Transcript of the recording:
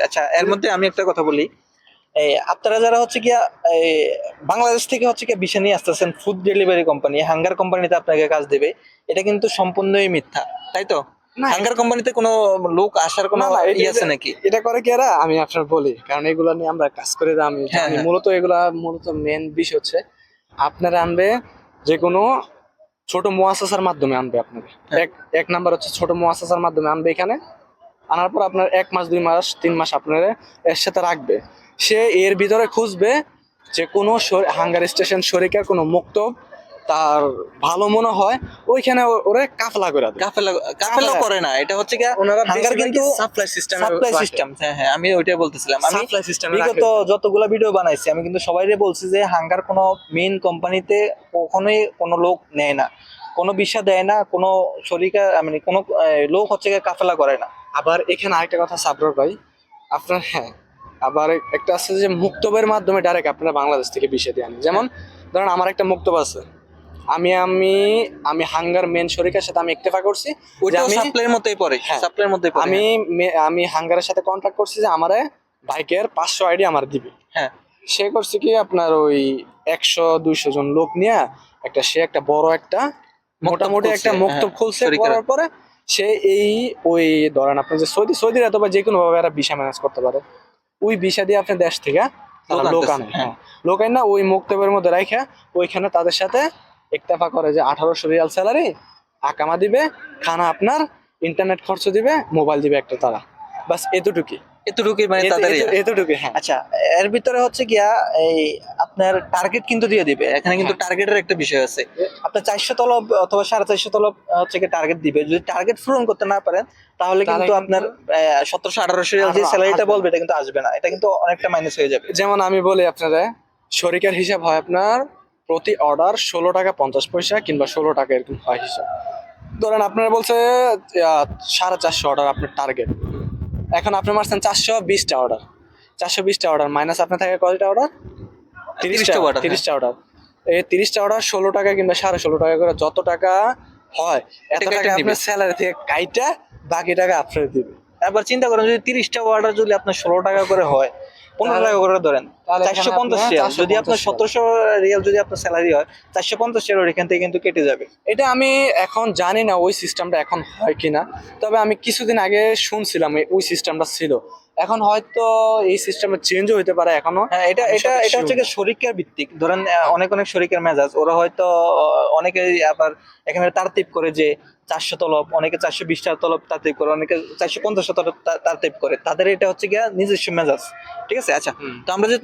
আচ্ছা এর মধ্যে আমি একটা কথা বলি। আপনারা যারা হচ্ছে গিয়া বাংলাদেশ থেকে হচ্ছে গিয়া নিয়ে আসতেছেন ফুড ডেলিভারি কোম্পানি হাঙ্গার কোম্পানিতে আপনাকে কাজ দেবে এটা কিন্তু সম্পূর্ণই মিথ্যা তাই তো? হাঙ্গার কোম্পানিতে কোনো লোক আসার কোনো ই আছে নাকি? এটা করে কি আমি আপনার বলি কারণ এগুলা নিয়ে আমরা কাজ করে আমি হ্যাঁ, হ্যাঁ। মূলত এগুলা মূলত মেন বিষয় হচ্ছে আপনারা আনবে যে কোনো ছোট মোয়াসাসার মাধ্যমে আনবে আপনাকে হ্যাঁ। এক এক নাম্বার হচ্ছে ছোট মোয়াসাসার মাধ্যমে আনবে এখানে আনার পর আপনার এক মাস দুই মাস তিন মাস আপনার এর সাথে রাখবে। সে এর ভিতরে খুঁজবে যে কোনো হাঙ্গার স্টেশন শরিকার কোনো মুক্ত তার ভালো মনে হয় ওইখানে ওরে কাফলা করে কাফেলা কাফেলা। করে না এটা হচ্ছে গিয়া ওনারা হাঙ্গার কিন্তু সাপ্লাই সিস্টেম সাপ্লাই সিস্টেম হ্যাঁ হ্যাঁ আমি ওইটাই বলতেছিলাম। আমি সাপ্লাই সিস্টেম বিগত যতগুলো ভিডিও বানাইছি আমি কিন্তু সবাইরে বলছি যে হাঙ্গার কোনো মেইন কোম্পানিতে কখনোই কোনো লোক নেয় না। কোনো বিষয় দেয় না কোনো শরিকা মানে কোনো লোক হচ্ছে কাফেলা করে না। আবার এখানে আরেকটা কথা সাবরর ভাই আপনার হ্যাঁ আবার একটা আছে যে মুক্তবের মাধ্যমে ডাইরেক্ট আপনারা বাংলাদেশ থেকে বিষয় দিয়ে আনেন। যেমন ধরেন আমার একটা মুক্তব আছে। আমি আমি আমি হাঙ্গার মেন শরিকের সাথে আমি ইত্তেফা করছি আমি সাপ্লাইয়ের মধ্যেই পড়ে হ্যাঁ। সাপ্লাইয়ের মধ্যেই পড়ে আমি আমি হাঙ্গারের সাথে কন্ট্যাক্ট করছি যে আমারে বাইকের পাঁচশো আইডি আমার দিবে। হ্যাঁ। সে করছে কি আপনার ওই একশো দুইশো জন লোক নিয়ে একটা সে একটা বড় একটা মোটামুটি একটা মুক্তব হ্যাঁ, খুলছে করার পরে সে এই ওই ধরেন আপনি যে সৌদি সৌদির অথবা যে কোনো ভাবে এরা ভিসা ম্যানেজ করতে পারে। ওই ভিসা দিয়ে আপনি দেশ থেকে তারা লোক লোক আনে হ্যাঁ। হ্যাঁ। লোক আনে না ওই মুক্তবের মধ্যে রাখা ওইখানে তাদের সাথে একতাফা করে যে আঠারোশো রিয়াল স্যালারি আকামা দিবে খানা আপনার ইন্টারনেট খরচ দিবে মোবাইল দিবে একটা তারা। বাস এতটুকুই। এতটুকুই মানে তাদের এতটুকুই হ্যাঁ। আচ্ছা এর ভিতরে হচ্ছে গিয়া এই আপনার টার্গেট কিন্তু দিয়ে দিবে। এখানে কিন্তু হ্যাঁ। টার্গেটের একটা বিষয় আছে। আপনার চারশো তলব অথবা সাড়ে চারশো তলব হচ্ছে গিয়ে টার্গেট দিবে। যদি টার্গেট পূরণ করতে না পারেন তাহলে কিন্তু আপনার সতেরোশো আঠারোশো যে স্যালারিটা বলবে এটা কিন্তু আসবে না। এটা কিন্তু অনেকটা মাইনাস হয়ে যাবে। যেমন আমি বলি আপনারা শরিকার হিসাব হয় আপনার প্রতি অর্ডার ষোলো টাকা পঞ্চাশ পয়সা কিংবা ষোলো টাকা এরকম হয় হিসাব। ধরেন আপনারা বলছে সাড়ে চারশো অর্ডার আপনার টার্গেট এখন আপনি মারছেন চারশো বিশটা অর্ডার চারশো বিশটা অর্ডার মাইনাস আপনার থাকে কয়টা অর্ডার 30টা order, হ্যাঁ। তিরিশটা অর্ডার এই তিরিশটা অর্ডার ষোলো টাকা কিংবা সাড়ে ষোলো টাকা করে যত টাকা হয় এত টাকা আপনার স্যালারি থেকে কাইটা বাকি টাকা আপনার দিবে। এবার চিন্তা করেন যদি তিরিশটা অর্ডার যদি আপনার ষোলো টাকা করে হয় পনেরো টাকা করে ধরেন চারশো পঞ্চাশ রিয়াল যদি আপনার সতেরোশো রিয়াল যদি আপনার স্যালারি হয় চারশো পঞ্চাশ রিয়াল এখান থেকে কিন্তু কেটে যাবে। এটা আমি এখন জানি না ওই সিস্টেমটা এখন হয় কিনা তবে আমি কিছুদিন আগে শুনছিলাম ওই সিস্টেমটা ছিল। এখন হয়তো এই সিস্টেমে চেঞ্জও হইতে পারে এখনও। হ্যাঁ এটা এটা এটা হচ্ছে কি শরিকের ভিত্তিক। ধরেন অনেক অনেক শরিকের মেজাজ। ওরা হয়তো অনেকে আবার এখানে তারতিপ করে যে চারশো তলব অনেকে চারশো বিশটা তলব তারতিপ করে অনেকে চারশো পঞ্চাশ তলব তারতিপ করে। তাদের এটা হচ্ছে গিয়া নিজস্ব মেজাজ। ঠিক আছে? আচ্ছা তো আমরা যে